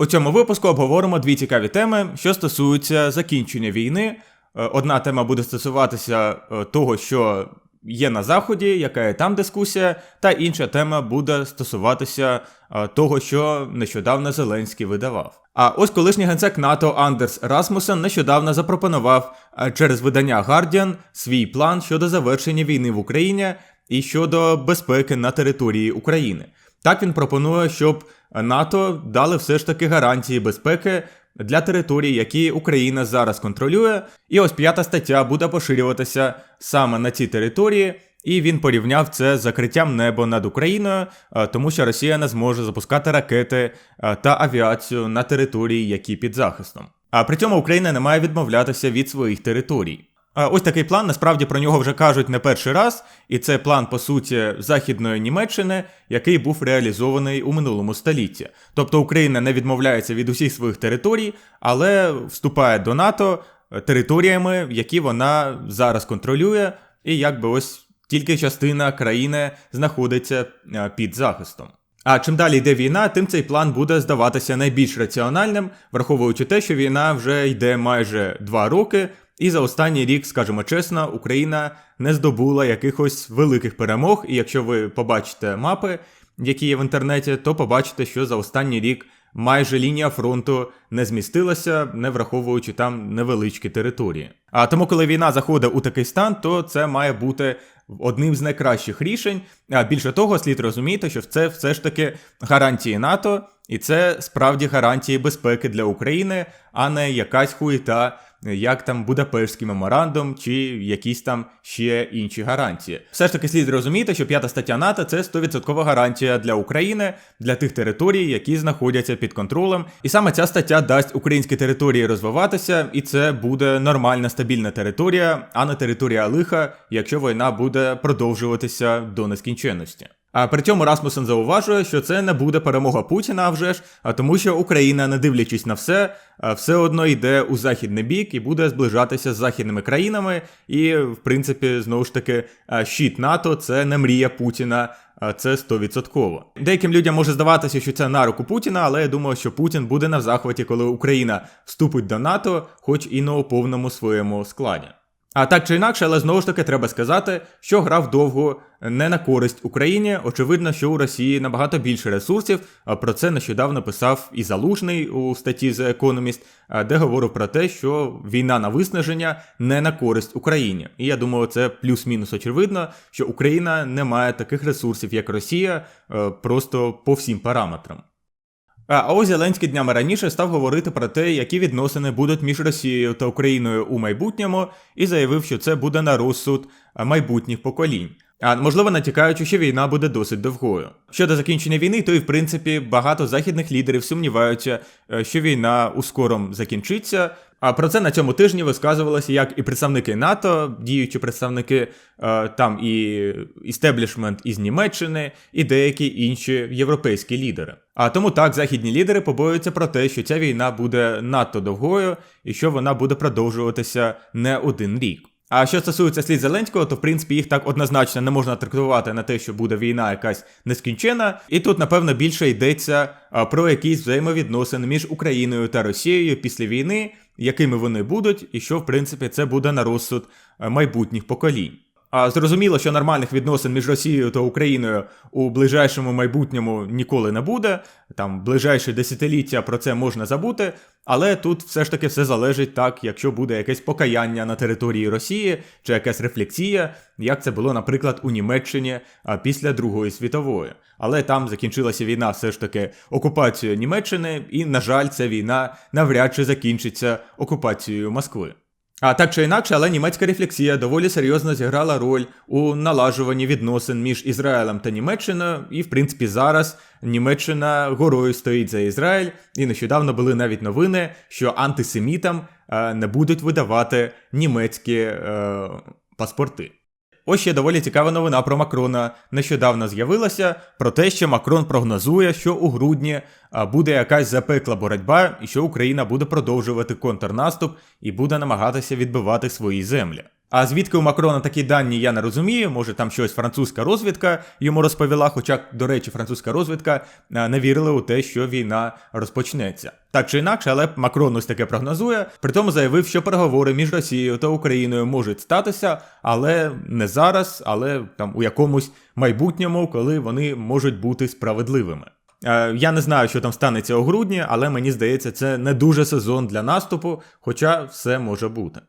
У цьому випуску обговоримо дві цікаві теми, що стосуються закінчення війни. Е, Одна тема буде стосуватися е, того, що є на заході, яка є там дискусія, та інша тема буде стосуватися е, того, що нещодавно Зеленський видавав. А ось колишній генсек НАТО Андерс Расмусен нещодавно запропонував через видання Guardian свій план щодо завершення війни в Україні і щодо безпеки на території України. Так він пропонує, щоб НАТО дали все ж таки гарантії безпеки для територій, які Україна зараз контролює. І ось п'ята стаття буде поширюватися саме на ці території. І він порівняв це з закриттям неба над Україною, е, тому що Росія не зможе запускати ракети е, та авіацію на території, які під захистом. А при цьому Україна не має відмовлятися від своїх територій. А Ось такий план, насправді про нього вже кажуть не перший раз, і це план, по суті, Західної Німеччини, який був реалізований у минулому столітті. Тобто Україна не відмовляється від усіх своїх територій, але вступає до НАТО територіями, які вона зараз контролює, і якби ось тільки частина країни знаходиться е, під захистом. А чим далі йде війна, тим цей план буде здаватися найбільш раціональним, враховуючи те, що війна вже йде майже два роки, і за останній рік, скажімо чесно, Україна не здобула якихось великих перемог. І якщо ви побачите мапи, які є в інтернеті, то побачите, що за останній рік майже лінія фронту не змістилася, не враховуючи там невеличкі території. А тому, коли війна заходить у такий стан, то це має бути одним з найкращих рішень. А більше того, слід розуміти, що це все ж таки гарантії НАТО, і це справді гарантії безпеки для України, а не якась хуєта. Як там Будапештський меморандум чи якісь там ще інші гарантії. Все ж таки слід розуміти, що п'ята стаття НАТО це 100% гарантія для України, для тих територій, які знаходяться під контролем. І саме ця стаття дасть українській території розвиватися, і це буде нормальна стабільна територія, а не територія лиха, якщо війна буде продовжуватися до нескінченності. А при цьому Расмусен зауважує, що це не буде перемога Путіна, а вже ж, а тому, що Україна, не дивлячись на все, все одно йде у західний бік і буде зближатися з західними країнами. І, в принципі, знову ж таки, щит НАТО це не мрія Путіна. Це 100%. Деяким людям може здаватися, що це на руку Путіна, але я думаю, що Путін буде на захваті, коли Україна вступить до НАТО, хоч і у повному своєму складі. А так чи інакше, але знову ж таки треба сказати, що грав довго не на користь Україні. Очевидно, що у Росії набагато більше ресурсів. Про це нещодавно писав і Залужний у статті The Economist, де говорив про те, що війна на виснаження не на користь Україні. І я думаю, це плюс-мінус очевидно, що Україна не має таких ресурсів, як Росія, просто по всім параметрам. А ось Зеленський днями раніше став говорити про те, які відносини будуть між Росією та Україною у майбутньому, і заявив, що це буде на розсуд майбутніх поколінь. А можливо, натякаючи, що війна буде досить довгою. Щодо закінчення війни, то і в принципі багато західних лідерів сумніваються, що війна ускором закінчиться. А про це на цьому тижні висказувалися як і представники НАТО, діючі представники там і істеблішмент із Німеччини, і деякі інші європейські лідери. А тому так західні лідери побоюються про те, що ця війна буде надто довгою і що вона буде продовжуватися не один рік. А що стосується слід Зеленського, то в принципі їх так однозначно не можна трактувати на те, що буде війна якась нескінчена. І тут, напевно, більше йдеться про якісь взаємовідносини між Україною та Росією після війни, якими вони будуть, і що в принципі це буде на розсуд майбутніх поколінь. А зрозуміло, що нормальних відносин між Росією та Україною у ближайшому майбутньому ніколи не буде. Там ближайші десятиліття про це можна забути. Але тут все ж таки все залежить так, якщо буде якесь покаяння на території Росії чи якась рефлексія, як це було, наприклад, у Німеччині після Другої світової. Але там закінчилася війна все ж таки окупацією Німеччини, і, на жаль, ця війна навряд чи закінчиться окупацією Москви. А так чи інакше, але німецька рефлексія доволі серйозно зіграла роль у налажуванні відносин між Ізраїлем та Німеччиною, і в принципі зараз Німеччина горою стоїть за Ізраїль, і нещодавно були навіть новини, що антисемітам е, не будуть видавати німецькі е, паспорти. Ось ще доволі цікава новина про Макрона нещодавно з'явилася про те, що Макрон прогнозує, що у грудні буде якась запекла боротьба, і що Україна буде продовжувати контрнаступ і буде намагатися відбивати свої землі. А звідки у Макрона такі дані, я не розумію. Може, там щось французька розвідка йому розповіла. Хоча, до речі, французька розвідка е, не вірила у те, що війна розпочнеться. Так чи інакше, але Макрон ось таке прогнозує. При тому заявив, що переговори між Росією та Україною можуть статися, але не зараз, але там у якомусь майбутньому, коли вони можуть бути справедливими. Е, Я не знаю, що там станеться у грудні, але мені здається, це не дуже сезон для наступу, хоча все може бути.